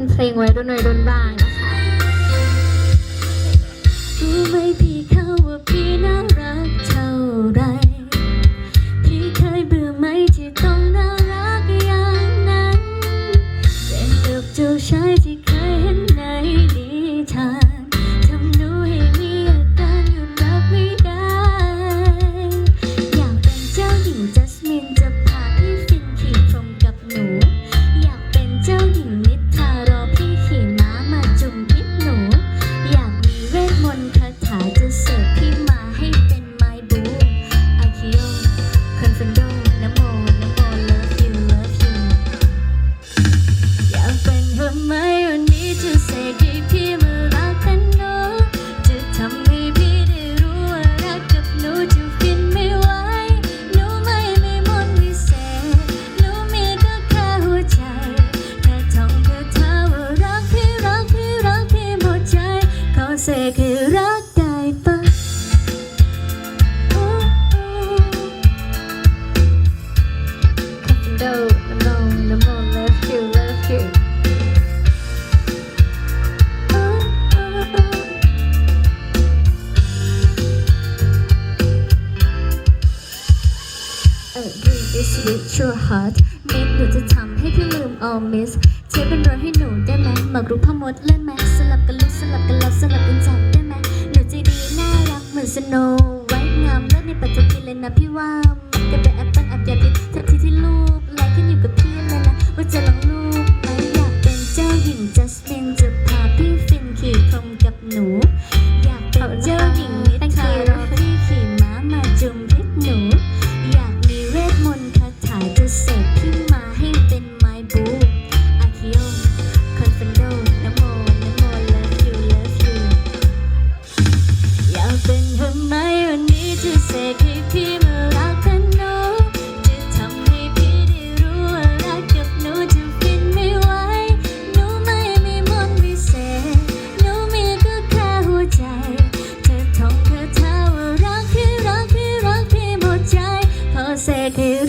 เ็นเพลงไว้รุ่นหน่อยรุ่นบ้างนะคะ เออหนูจะทำให้พี่ลืม all miss เชฟเป็นรให้หนูได้ไหมหมากรุกพ่มดเล่นไหมสลับกันลุกสลับกันลับสลับกันจับได้ไหมหนูใจดีน่ารักเหมือนสโไว้งามเลิศในปัจจุบันเลยนะพี่ว่า sẽ thiếu